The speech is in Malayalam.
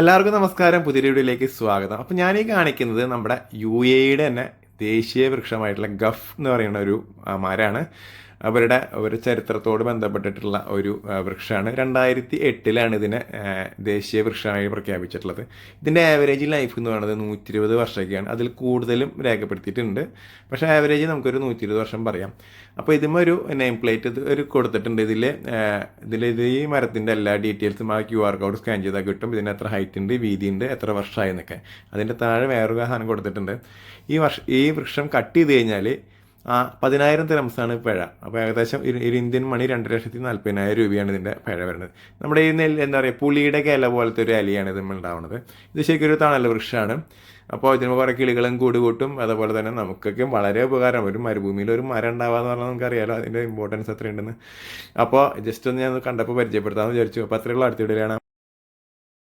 എല്ലാവർക്കും നമസ്കാരം. പുതിയ വീഡിയോയിലേക്ക് സ്വാഗതം. അപ്പോൾ ഞാൻ ഈ കാണിക്കുന്നത് നമ്മുടെ യു എയുടെ തന്നെ ദേശീയ വൃക്ഷമായിട്ടുള്ള ഗഫ് എന്ന് പറയുന്ന ഒരു മരമാണ്. അവരുടെ ഒരു ചരിത്രത്തോട് ബന്ധപ്പെട്ടിട്ടുള്ള ഒരു വൃക്ഷമാണ് രണ്ടായിരത്തി എട്ടിലാണ് ഇതിനെ ദേശീയ വൃക്ഷമായി പ്രഖ്യാപിച്ചിട്ടുള്ളത്. ഇതിന്റെ ആവറേജ് ലൈഫ് എന്ന് പറയുന്നത് നൂറ്റി ഇരുപത് വർഷമൊക്കെയാണ്. അതിൽ കൂടുതലും രേഖപ്പെടുത്തിയിട്ടുണ്ട്. പക്ഷേ ആവറേജ് നമുക്കൊരു നൂറ്റി ഇരുപത് വർഷം പറയാം. അപ്പോൾ ഇതിമ ഒരു നെയിം പ്ലേറ്റ് ഇത് ഒരു കൊടുത്തിട്ടുണ്ട്. ഇതിൽ ഇതിൽ ഇത് ഈ മരത്തിന്റെ എല്ലാ ഡീറ്റെയിൽസും ആ ക്യു ആർ കോഡ് സ്കാൻ ചെയ്താൽ കിട്ടും. ഇതിന് എത്ര ഹൈറ്റ് ഉണ്ട് വീതി ഉണ്ട് എത്ര വർഷമായി എന്നൊക്കെ. അതിന്റെ താഴെ വേറൊരു സാധനം കൊടുത്തിട്ടുണ്ട്. ഈ വർഷ ഈ വൃക്ഷം കട്ട് ചെയ്ത് കഴിഞ്ഞാൽ ആ പതിനായിരം തിരംസാണ് പിഴ. അപ്പോൾ ഏകദേശം ഒരു ഇന്ത്യൻ മണി രണ്ട് ലക്ഷത്തി നാൽപ്പതിനായിരം രൂപയാണ് ഇതിന്റെ പിഴ വരുന്നത്. നമ്മുടെ ഈ നെല്ല് എന്താ പറയുക പുളിയുടെ കില പോലത്തെ ഒരു അലിയാണ് ഇത് ഉണ്ടാവുന്നത്. ഇത് ശരിക്കും ഒരു തണൽ വൃക്ഷമാണ്. അപ്പോൾ ഇതിന് കുറേ കിളികളും കൂട് കൂട്ടും അതുപോലെ തന്നെ നമുക്കൊക്കെ വളരെ ഉപകാരം. ഒരു മരുഭൂമിയിൽ ഒരു മരം ഉണ്ടാവാന്ന് പറഞ്ഞാൽ നമുക്കറിയാലോ അതിന്റെ ഇമ്പോർട്ടൻസ് എത്രയുണ്ടെന്ന്. അപ്പോൾ ജസ്റ്റ് ഒന്ന് ഞാൻ കണ്ടപ്പോൾ പരിചയപ്പെടുത്താമെന്ന് വിചാരിച്ചു. അപ്പോൾ അത്രയുള്ള അടുത്ത